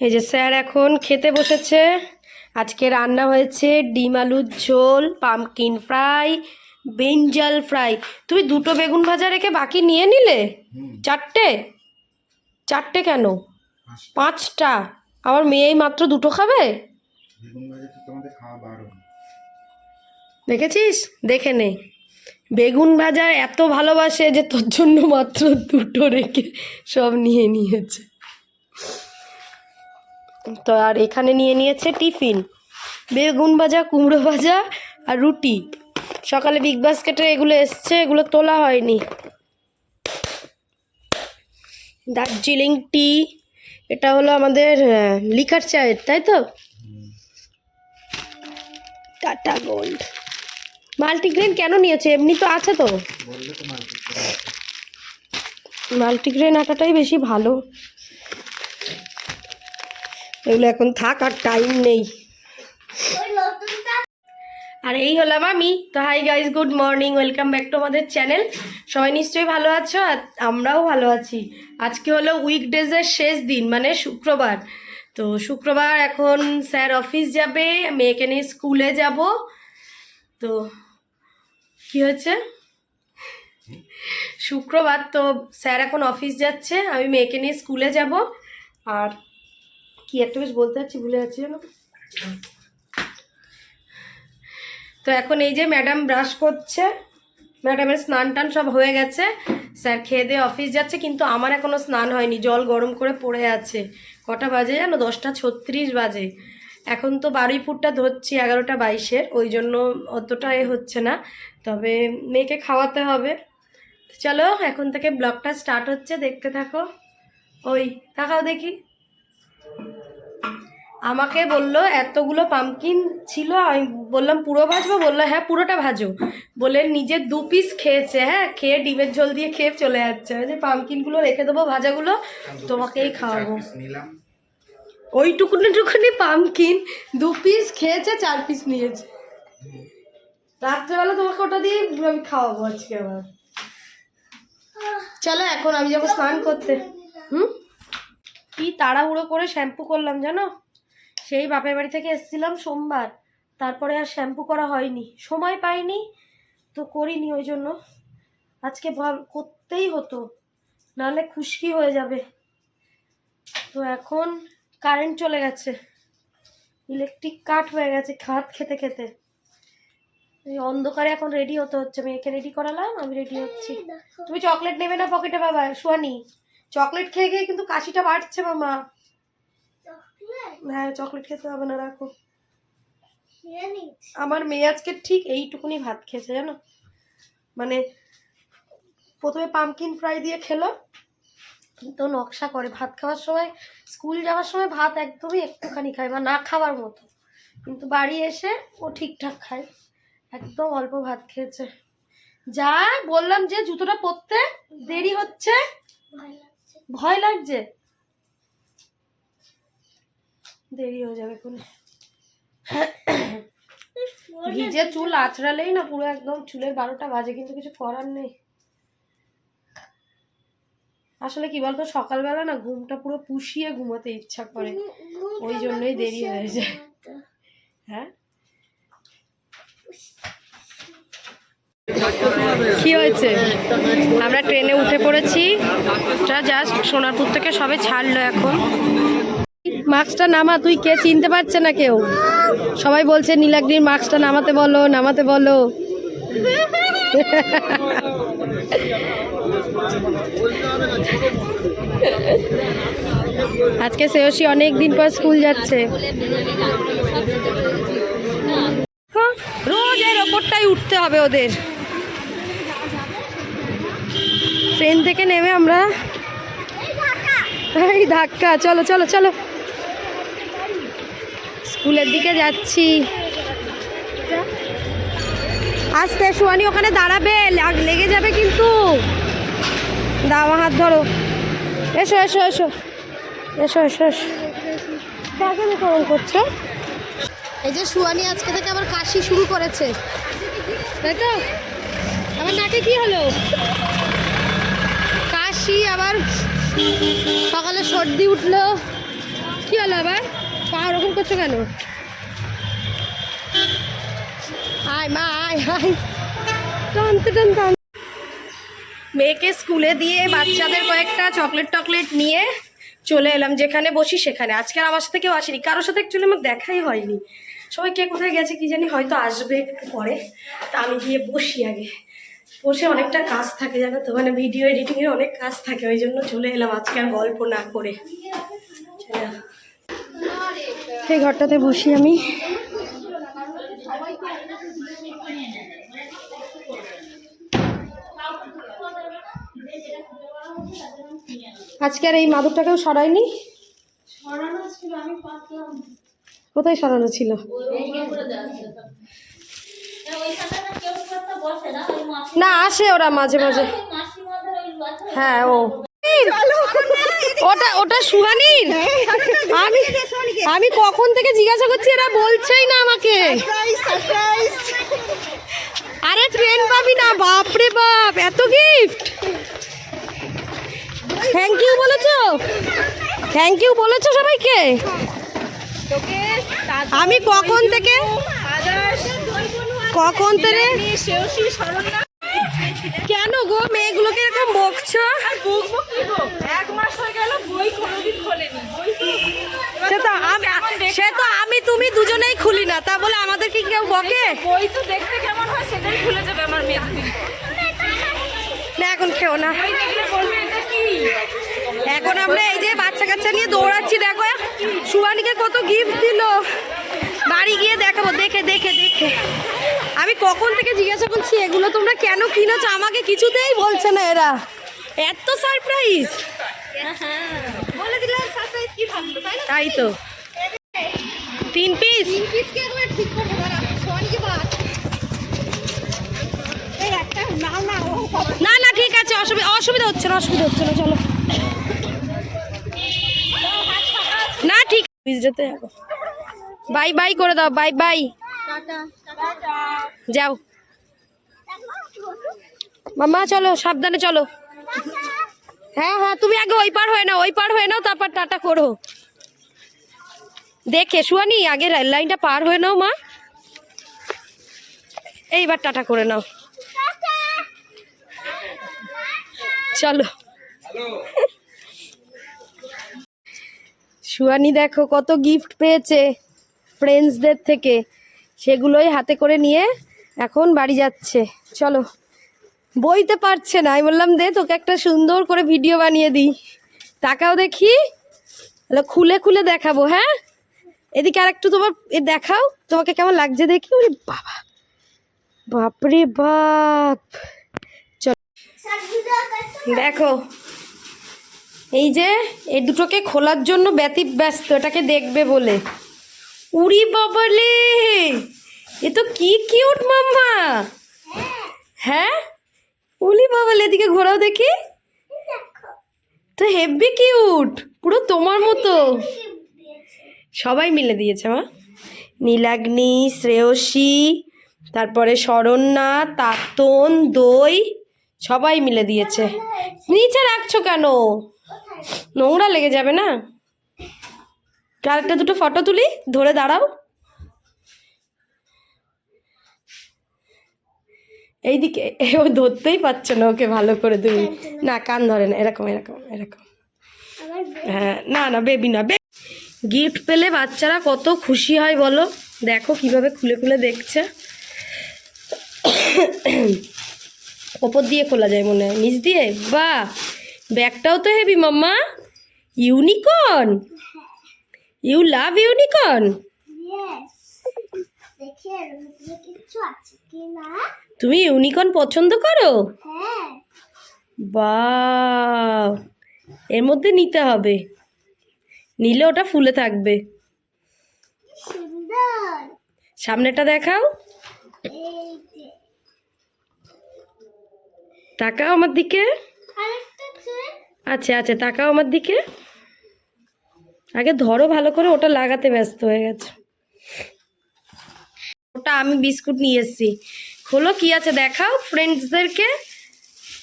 এই যে স্যার এখন খেতে বসেছে। আজকে রান্না হয়েছে ডিম আলুর ঝোল পামকিন ফ্রাই বেঞ্জাল ফ্রাই তুমি দুটো বেগুন ভাজা রেখে বাকি নিয়ে নিলে? চারটে? চারটে কেন? পাঁচটা। আমার মেয়েই মাত্র দুটো খাবে? দেখেছিস? দেখে নে। বেগুন ভাজা এত ভালোবাসে যে তোর জন্য মাত্র দুটো রেখে সব নিয়ে নিয়েছে। তো আর এখানে নিয়ে নিয়েছে টিফিন। বেগুন ভাজা কুমড়ো ভাজা আর রুটি। সকালে বিগ বাস্কেটে এগুলো এসছে এগুলো তোলা হয়নি। দার্জিলিং টি এটা হলো আমাদের লিকার চায়ের তাই তো? Tata gold. মাল্টিগ্রেন কেন নিয়েছে? এমনি তো আছে তো। মাল্টিগ্রেন আটাটাই বেশি ভালো। এগুলো এখন থাক আর টাইম নেই। আর এই হলাম আমি তো hi guys good morning welcome back to আমাদের চ্যানেল সবাই নিশ্চয়ই ভালো আছো? আর আমরাও ভালো আছি। আজকে হলো উইকডেজের শেষ দিন মানে শুক্রবার। তো শুক্রবার এখন স্যার অফিস যাবে, মেয়েকে নিয়ে স্কুলে যাব। তো কি হচ্ছে শুক্রবার তো স্যার এখন অফিস যাচ্ছে, আমি মেয়েকে নিয়ে স্কুলে যাব। আর কি, একটা বেশ বলতে যাচ্ছি ভুলে যাচ্ছি জানো তো? এখন এই যে ম্যাডাম ব্রাশ করছে, ম্যাডামের স্নান টান সব হয়ে গেছে। স্যার খেয়ে দিয়ে অফিস যাচ্ছে, কিন্তু আমার এখনও স্নান হয়নি, জল গরম করে পড়ে আছে। কটা বাজে জানো? দশটা ছত্রিশ বাজে। এখন তো বারুইপুরটা ধরছি, এগারোটা বাইশের, ওই জন্য অতটা এ হচ্ছে না। তবে মেয়েকে খাওয়াতে হবে। চলো, এখন থেকে ব্লগটা স্টার্ট হচ্ছে, দেখতে থাকো। ওই, তাকাও দেখি। আমাকে বলল এতগুলো পামকিন ছিল আমি বললাম পুরো ভাজবো? বলল হ্যাঁ পুরোটা ভাজো। বলে নিজে দু পিস খেয়েছে হ্যাঁ খেয়ে ডিমের ঝোল দিয়ে খেয়ে চলে যাচ্ছে। যে পামকিনগুলো রেখে দেবো ভাজাগুলো তোমাকেই খাওয়াবো। নিলাম। ওইটুকুনি টুকুনি পামকিন দু পিস খেয়েছে চার পিস নিয়েছে। রাত্রেবেলা তোমাকে ওটা দিয়ে আমি খাওয়াবো আজকে আবার। চলো এখন আমি যাব স্নান করতে। হুম? কি তাড়াহুড়ো করে শ্যাম্পু করলাম জানো? সেই বাপের বাড়ি থেকে এসেছিলাম সোমবার। তারপরে আর শ্যাম্পু করা হয়নি। সময় পাইনি তো করিনি ওই জন্য। আজকে ভাব করতেই হতো। নাহলে খুশকি হয়ে যাবে। তো এখন কারেন্ট চলে গেছে। ইলেকট্রিক কাট হয়ে গেছে খাত খেতে খেতে। এই অন্ধকারে এখন রেডি হতে হচ্ছে। মেয়েকে রেডি করালাম আমি রেডি হচ্ছি। তুমি চকলেট নেবে না পকেটে বাবা? সোয়ানি চকলেট খেয়ে খেয়ে কিন্তু কাশিটা বাড়ছে মামা। হ্যাঁ চকলেট খেতে হবে না রাখো। আমার মেয়ে আজকে ঠিক এইটুকুনি ভাত খেয়েছে জানো? মানে প্রথমে পামকিন ফ্রাই দিয়ে খেলো কিন্তু নকশা করে। ভাত খাওয়ার সময় স্কুল যাওয়ার সময় ভাত একদমই একটুখানি খায় বা না খাওয়ার মতো। কিন্তু বাড়ি এসে ও ঠিকঠাক খায়। একদম অল্প ভাত খেয়েছে। যা বললাম যে জুতোটা পরতে দেরি হচ্ছে। ভয় লাগছে? দেরি হয়ে যাবে এখন। ভিজে চুল আছড়ালেই না পুরো একদম চুলের বারোটা বাজে কিন্তু কিছু করার নেই। আসলে কি বলতো সকালবেলা না ঘুমটা পুরো পুষিয়ে ঘুমাতে ইচ্ছা করে। ওই জন্যই দেরি হয়ে যায়। হ্যাঁ? কি হয়েছে? আমরা ট্রেনে উঠে পড়েছি। জাস্ট সোনারপুর থেকে সবে ছাড়লো এখন। মাস্কটা নামা, তুই কে চিনতে পারছে না কেউ? সবাই বলছে, নীলাগ্নির মাস্কটা নামাতে বলো নামাতে বলো। আজকে শ্রেয়সী অনেক দিন পর স্কুল যাচ্ছে। রোজ এর ওপরটাই উঠতে হবে ওদের। ট্রেন থেকে নেমে আমরা এই ধাক্কা। চলো চলো চলো। স্কুলের দিকে যাচ্ছি। আস্তে সোয়ানি ওখানে দাঁড়াবে। লাগ- যাবে কিন্তু। দাও, হাত ধরো। এসো এসো এসো। এসো এসো এসো। কাকে করছ? এই যে সুয়ানি আজকে থেকে আবার কাশি শুরু করেছে। তাই তো? আমার নাকে কি হলো? কাশি, আবার সকালে সর্দি উঠল। কি হলো আবার? পা ওরকম করছ কেন? আয় মা, আয় আয়। টানতে টান মেয়েকে স্কুলে দিয়ে বাচ্চাদের কয়েকটা চকলেট টকলেট নিয়ে চলে এলাম, যেখানে বসি সেখানে। আজকে আমার সাথে কেউ আসেনি। কারোর সাথে অ্যাকচুয়ালি আমার দেখাই হয়নি। সবাই কে কোথায় গেছে কি জানি, হয়তো আসবে একটু পরে। তা আমি গিয়ে বসি আগে। বসে অনেকটা কাজ থাকে, জানো তো? মানে ভিডিও এডিটিংয়ের অনেক কাজ থাকে, ওই জন্য চলে এলাম আজকে আর গল্প না করে। সেই ঘরটাতে বসি আমি। আজকে আর এই মাদুরটাকেও সরাইনি? কোথায় সরানো ছিল? না, আসে ওরা মাঝে মাঝে। হ্যাঁ ও। ওটা ওটা সুহানির? আমি আমি কখন থেকে জিজ্ঞাসা করছি এরা বলছেই না আমাকে। আরে ট্রেন পাবি না বাপ রে বাপ এত গিফট থ্যাংক ইউ বলেছ? থ্যাংক ইউ বলেছ সবাইকে? আমি কখন থেকে? কখন থেকে? কেন গো? মেয়েগুলোকে এরকম বকছো? সে তো আমি সে তো আমি তুমি দুজনেই খুলি না তা বলে আমাদের কি কেউ বকে? বই তো দেখতে কেমন হয় সেটাই ভুলে যাবে আমার মেয়ে না এখন খেও না। এখন আমরা এই যে বাচ্চা কাচ্চা নিয়ে দৌড়াচ্ছি দেখো সুয়ানিকে কত গিফট দিল। বাড়ি গিয়ে দেখাবো দেখে দেখে দেখে। আমি কখন থেকে জিজ্ঞাসা করছি এগুলো তোমরা কেন কিনেছো? আমাকে কিছুতেই বলছে না এরা। এত সারপ্রাইজ তাই তো। তিন পিস না না ঠিক আছে অসুবিধা অসুবিধা হচ্ছে না অসুবিধা হচ্ছে না চলো। না ঠিক বাই বাই করে দাও বাই বাই যাও। মামা, চলো, সাবধানে চলো। হ্যাঁ হ্যাঁ তুমি আগে ওই পার হয়ে নাও, ওই পার হয়ে নাও, তারপর টাটা করো। দেখে, শুয়ানি, আগে লাইনটা পার হয়ে নাও, মা। এইবার টাটা করে নাও। চলো। সুয়ানি দেখো, কত গিফট পেয়েছে ফ্রেন্ডসদের থেকে। সেগুলোই হাতে করে নিয়ে এখন বাড়ি যাচ্ছে। চলো, বইতে পারছে না। আমি বললাম, দে, তোকে একটা সুন্দর করে ভিডিও বানিয়ে দিই। টাকাও দেখি। খুলে খুলে দেখাবো হ্যাঁ? এদিকে আর একটু তোমার, এ, দেখাও। তোমাকে কেমন লাগছে দেখি? ওরে বাবা। বাপরে বাপ। চলো। দেখো, এই যে এই দুটোকে খোলার জন্য ব্যতীত ব্যস্ত এটাকে দেখবে বলে। উড়ি বাবালে এ তো কি কিউট মাম্মা। হ্যাঁ? উলি বাবালে এদিকে ঘোরাও দেখি। তো হেভি কিউট পুরো তোমার মতো। সবাই মিলে দিয়েছে, মা। নীলাগ্নি, শ্রেয়সী, তারপরে শরণ্যা, তাতন, দই, সবাই মিলে দিয়েছে। নিচে রাখছো কেন? নোংরা লেগে যাবে না? আরেকটা দুটো ফটো তুলি ধরে দাঁড়াও। এইদিকে ও ধরতেই পারছ না ওকে ভালো করে তুমি। না। কান ধরে না এরকম এরকম এরকম। হ্যাঁ না না বেবি না গিফট পেলে বাচ্চারা কত খুশি হয় বলো? দেখো কীভাবে খুলে খুলে দেখছে। ওপর দিয়ে খোলা যায় মনে হয় নিচ দিয়ে? বাহ! ব্যাগটাও তো heavy mamma. Unicorn you love unicorn তুমি ইউনিকর্ন পছন্দ করো? হ্যাঁ। বা এর মধ্যে নিতে হবে। নিলে ওটা ফুলে থাকবে। সামনেটা দেখাও। তাকাও আমার দিকে। আচ্ছা আচ্ছা তাকাও আমার দিকে। আগে ধরো ভালো করে, ওটা লাগাতে ব্যস্ত হয়ে গেছে। ওটা আমি বিস্কুট নিয়ে এসেছি। খোলো, কি আছে দেখাও ফ্রেন্ডসদেরকে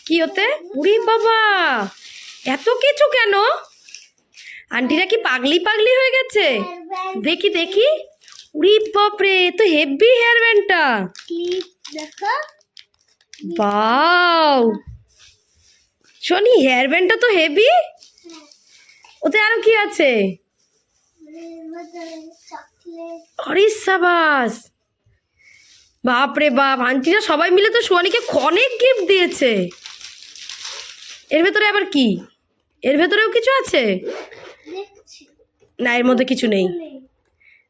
কি হতে উড়ি বাবা! এত কিছু কেন? আন্টিরা কি পাগলি পাগলি হয়ে গেছে? দেখি দেখি। উরি বাপরে তো হেভি হেয়ার ব্যান্ডটা বাও শোনি হেয়ার ব্যান্ডটা তো হেভি ওতে আরও কি আছে? সাবাস। বাপরে বাপ, আন্টিরা সবাই মিলে তো সোয়ানিকে অনেক গিফট দিয়েছে। এর ভেতরে আবার কি? এর ভেতরেও কিছু আছে? না, এর মধ্যে কিছু নেই।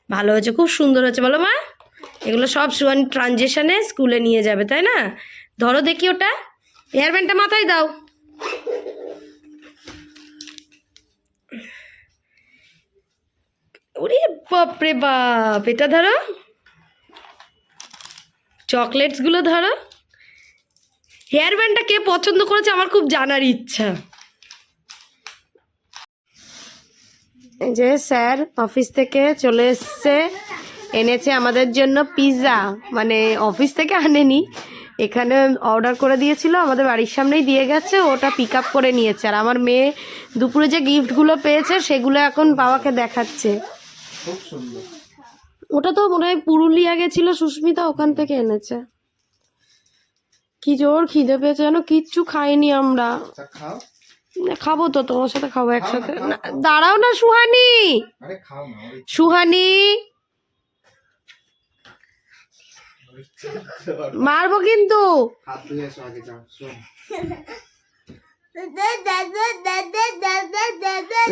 ভালো হয়েছে, খুব সুন্দর হয়েছে, বলো মা। এগুলো সব সুয়ান ট্রানজেকশনে স্কুলে নিয়ে যাবে, তাই না? ধরো দেখি ওটা। হেয়ার ব্যান্ডটা মাথায় দাও। ওরে বাপরে বাপ, এটা ধরো। চকলেটসগুলো ধরো। হেয়ার ব্যান্ডটা কে পছন্দ করেছে আমার খুব জানার ইচ্ছা। যে স্যার অফিস থেকে চলে এসছে, এনেছে আমাদের জন্য পিৎজা মানে অফিস থেকে আনেনি, এখানে অর্ডার করে দিয়েছিল, আমাদের বাড়ির সামনেই দিয়ে গেছে, ওটা পিক আপ করে নিয়েছে। আর আমার মেয়ে দুপুরে যে গিফটগুলো পেয়েছে, সেগুলো এখন বাবাকে দেখাচ্ছে। খুব সুন্দর। ওটা তো মনে হয় পুরুলিয়া গেছিল সুস্মিতা ওখান থেকে এনেছে। কি জোর খিদে পেয়েছে যেন কিচ্ছু খাইনি আমরা। আচ্ছা খাও। না, খাব তো তোমার সাথে খাব একসাথে। না, দাঁড়াও না সুহানি! সুহানি! মারবো কিন্তু।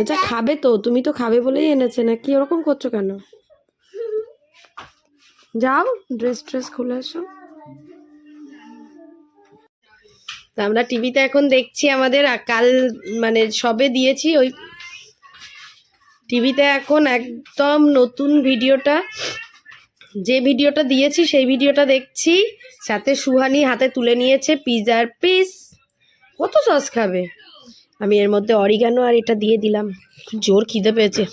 এটা খাবে তো, তুমি তো খাবে বলেই এনেছে না কি ওরকম করছ কেন? যাও ড্রেস ট্রেস খুলে তা আমরা টিভিতে এখন দেখছি আমাদের কাল মানে সবে দিয়েছি ওই টিভিতে এখন একদম নতুন ভিডিওটা। যে ভিডিওটা দিয়েছি সেই ভিডিওটা দেখছি, সাথে সুহানি হাতে তুলে নিয়েছে পিজার পিস। কত সস খাবে? আমি এর মধ্যে অরিগানো আর এটা দিয়ে দিলাম। জোর খিদে পেয়েছে।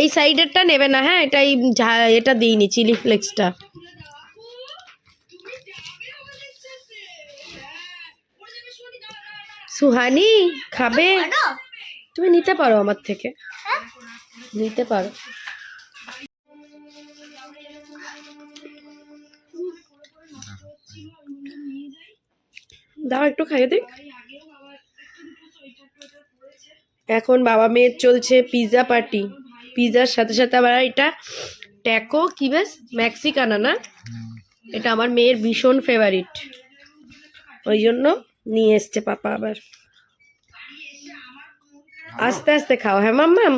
এই সাইডেরটা নেবে না হ্যাঁ? এটা এই এটা দিইনি চিলি ফ্লেক্সটা সুহানি, খাবে? তুমি নিতে পারো আমার থেকে। নিতে পারো। দাও একটু খাইয়ে দেখ। এখন বাবা মেয়ের চলছে পিৎজা পার্টি পিৎজার সাথে সাথে আবার এটা ট্যাকো কি বেশ ম্যাক্সিকানা না? এটা আমার মেয়ের ভীষণ ফেভারিট ওই জন্য নিয়ে এসছে পাপা আবার। আস্তে আস্তে খাও হ্যাঁ মাম্মাম?